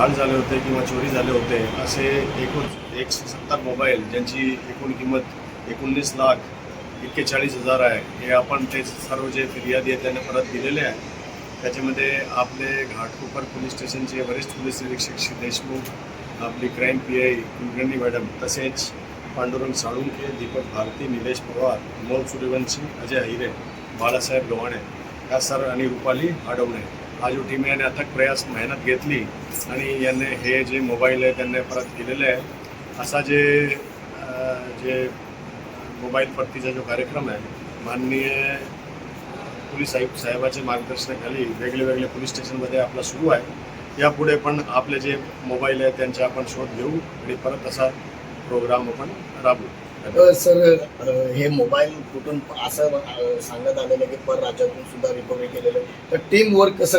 हाड झाले होते किंवा चोरी झाले होते असे एकूण एकशे सत्तर मोबाईल ज्यांची एकूण किंमत एकोणीस लाख एक्केचाळीस हजार आहे हे आपण ते सर्व जे फिर्यादी आहेत त्यांना परत दिलेले आहे. त्याच्यामध्ये आपले घाटकोपर पोलीस स्टेशनचे वरिष्ठ पोलीस निरीक्षक श्री देशमुख आपली crime P I Kulkarni madam तसेच पांडुरंग साळुंके दीपक भारती निलेश पवार अमोल सूर्यवंशी अजय हिरे बाळासाहेब गव्हाणे या सर आणि रुपाली आडवणे. हा जो टीम याने अथक प्रयास मेहनत घेतली आणि यांनी हे जे मोबाईल आहे त्यांनी परत केलेले आहे. असा जे जे मोबाईल परतीचा जो कार्यक्रम आहे माननीय पोलीस आयुक्त साहेबाच्या मार्गदर्शनाखाली वेगळे वेगळे पोलीस स्टेशनमध्ये आपला सुरू आहे. यापुढे पण आपले जे मोबाईल आहे त्यांचा आपण शोध घेऊ आणि परत असा प्रोग्राम आपण राबवू. सर हे मोबाईल कुठून असं अ, सांगण्यात आलेलं की पर राज्यातून सुद्धा रिकव्हरी केलेलं. तर टीम वर्क कसं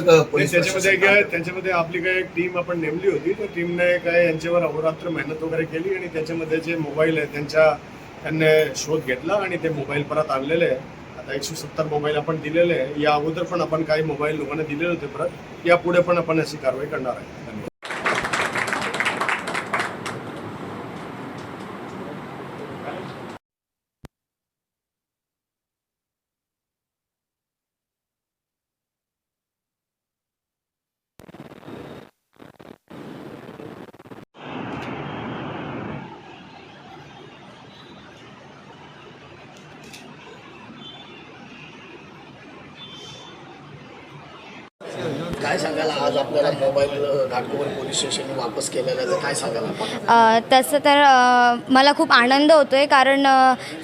त्याच्यामध्ये काय त्यांच्यामध्ये आपली काय एक टीम आपण नेमली होती त्या टीमने काय यांच्यावर अहोरात्र मेहनत वगैरे केली आणि त्याच्यामध्ये जे मोबाईल आहे त्यांच्या त्यांनी शोध घेतला आणि ते मोबाईल परत आणलेले आहे. आता एकशे सत्तर मोबाईल आपण दिलेले आहे. या अगोदर पण आपण काही मोबाईल लोकांना दिलेले होते परत. यापुढे पण आपण अशी कारवाई करणार आहे धन्यवाद काय सांगायला आज आपल्याला मोबाईल घाटकोवर पोलीस स्टेशन वापस केलेला आहे? काय सांगायला? तसं तर मला खूप आनंद होतो आहे कारण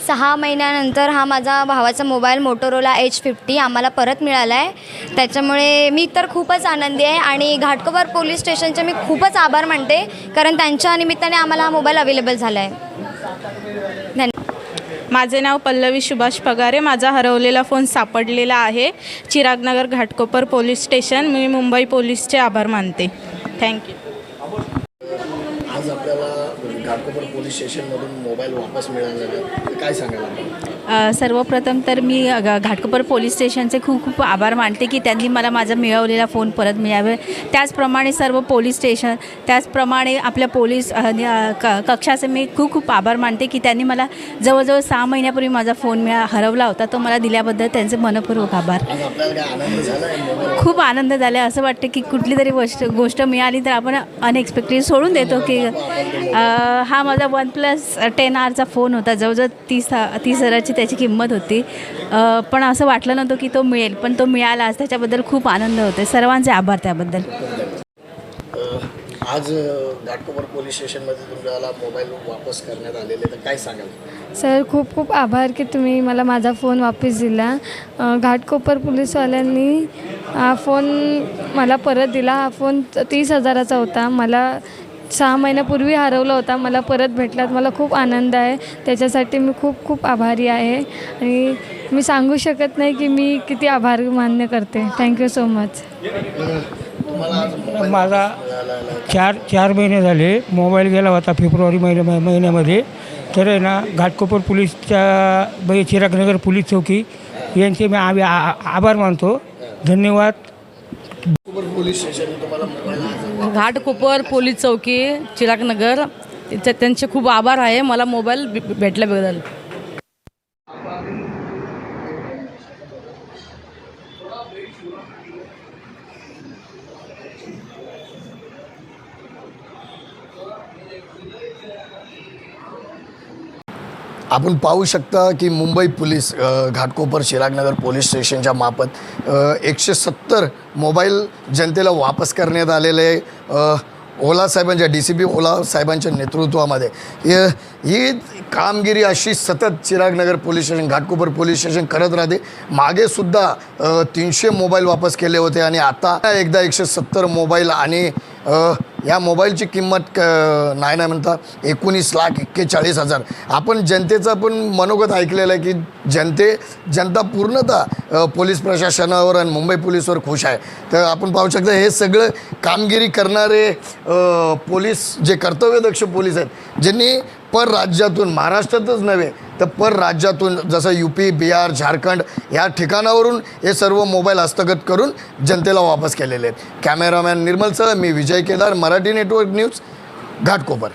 सहा महिन्यानंतर हा माझा भावाचा मोबाईल मोटोरोला एच फिफ्टी आम्हाला परत मिळाला आहे त्याच्यामुळे मी तर खूपच आनंदी आहे आणि घाटकोवर पोलीस स्टेशनचे मी खूपच आभार मानते कारण त्यांच्या निमित्ताने आम्हाला हा मोबाईल अवेलेबल झाला आहे धन्यवाद. माझे नाव पल्लवी सुभाष पगारे. माझा हरवलेला फोन सापडलेला आहे. Chiragnagar Ghatkopar police station. मी मुंबई पोलीसचे आभार मानते. थँक्यू आज आपल्याला घाटकोपर पोलीस स्टेशनमधून मोबाईल वापस मिळालेला काय अ, सर्वप्रथम तर मी घाटकोपर पोलीस स्टेशनचे खूप खूप आभार मानते की त्यांनी मला माझा मिळवलेला फोन परत मिळावे. त्याचप्रमाणे सर्व पोलीस स्टेशन त्याचप्रमाणे आपल्या पोलीस कक्षाचे मी खूप खूप आभार मानते की त्यांनी मला जवळजवळ सहा महिन्यापूर्वी माझा फोन मिळा हरवला होता. तो मला दिल्याबद्दल त्यांचे मनपूर्वक आभार. खूप आनंद झाला असं वाटतं की कुठली तरी गोष्ट गोष्ट मिळाली तर आपण अनएक्सपेक्टेड सोडून देतो की हा माझा वन प्लस टेन आरचा फोन होता. जवळजवळ तीस तीस हजाराची त्याची किंमत होती. पण असं वाटलं नव्हतं की तो मिळेल पण तो मिळाला. आज त्याच्याबद्दल खूप आनंद होते सर्वांचे आभार त्याबद्दल. आज घाटकोपर पोलीस स्टेशनमध्ये तुम्हाला मोबाईल वापस करण्यात आलेले तर काय सांगाल? सर खूप खूप आभार की तुम्ही मला माझा फोन वापस दिला. घाटकोपर पोलीसवाल्यांनी हा फोन मला परत दिला. हा फोन तीस हजाराचा होता. मला सहा महिन्यापूर्वी हरवला होता. मला परत भेटलात. मला खूप आनंद आहे. त्याच्यासाठी मी खूप खूप आभारी आहे. आणि मी सांगू शकत नाही की मी किती आभार मान्य करते. थँक्यू सो मच माझा चार चार महिने झाले. मोबाईल गेला होता फेब्रुवारी महिन्या महिन्यामध्ये. तर आहे ना घाटकोपर पोलीसच्या म्हणजे चिरागनगर पोलीस चौकी यांचे मी आम्ही आ- आभार मानतो. धन्यवाद. पोलीस स्टेशन तुम्हाला मोबाईल घाटकोपर पोलीस चौकी चिरागनगर त्याच्या त्यांचे खूप आभार आहे. मला मोबाईल भेटल्याबद्दल. आपण पाहू शकता की मुंबई पोलीस घाटकोपर चिरागनगर पोलीस स्टेशनच्या मार्फत एकशे सत्तर मोबाईल जनतेला वापस करण्यात आलेले आहे ओला साहेबांच्या डी सी पी ओला साहेबांच्या नेतृत्वामध्ये. ही कामगिरी अशी सतत Chiragnagar police station Ghatkopar police station करत राहते. मागेसुद्धा तीनशे मोबाईल वापस केले होते आणि आता एकदा एकशे सत्तर मोबाईल आणि या मोबाईलची किंमत क नाही नाही म्हणता एकोणीस लाख एक्केचाळीस हजार. आपण जनतेचं पण मनोगत ऐकलेलं आहे की जनते जनता पूर्णतः पोलीस प्रशासनावर आणि मुंबई पोलीसवर खुश आहे. तर आपण पाहू शकता हे सगळं कामगिरी करणारे पोलीस जे कर्तव्यदक्ष पोलीस आहेत ज्यांनी पर राज्यातून महाराष्ट्रातच नव्हे तर पर राज्यातून जसं यू पी बिहार झारखंड या ठिकाणावरून हे सर्व मोबाईल हस्तगत करून जनतेला वापस केलेले आहेत. कॅमेरामॅन निर्मलसह मी विजय केदार मराठी नेटवर्क न्यूज घाटकोपर.